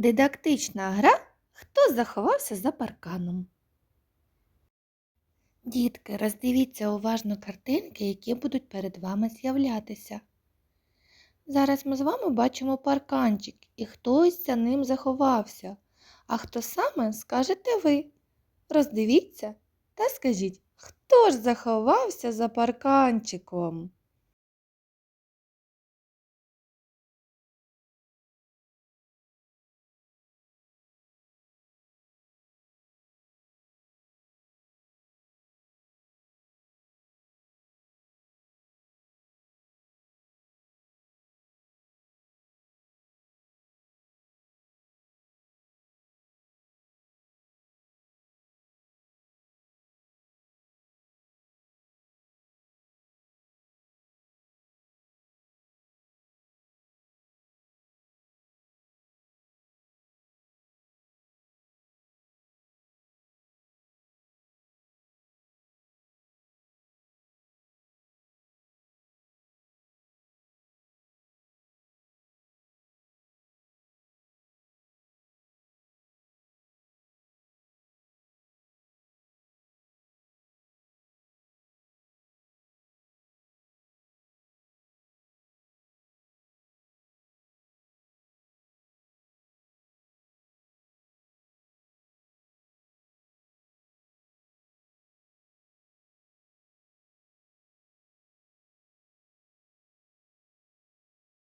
Дидактична гра Хто заховався за парканом. Дітки, роздивіться уважно картинки, які будуть перед вами з'являтися. Зараз ми з вами бачимо парканчик, і хтось за ним заховався. А хто саме скажете ви? Роздивіться та скажіть, хто ж заховався за парканчиком?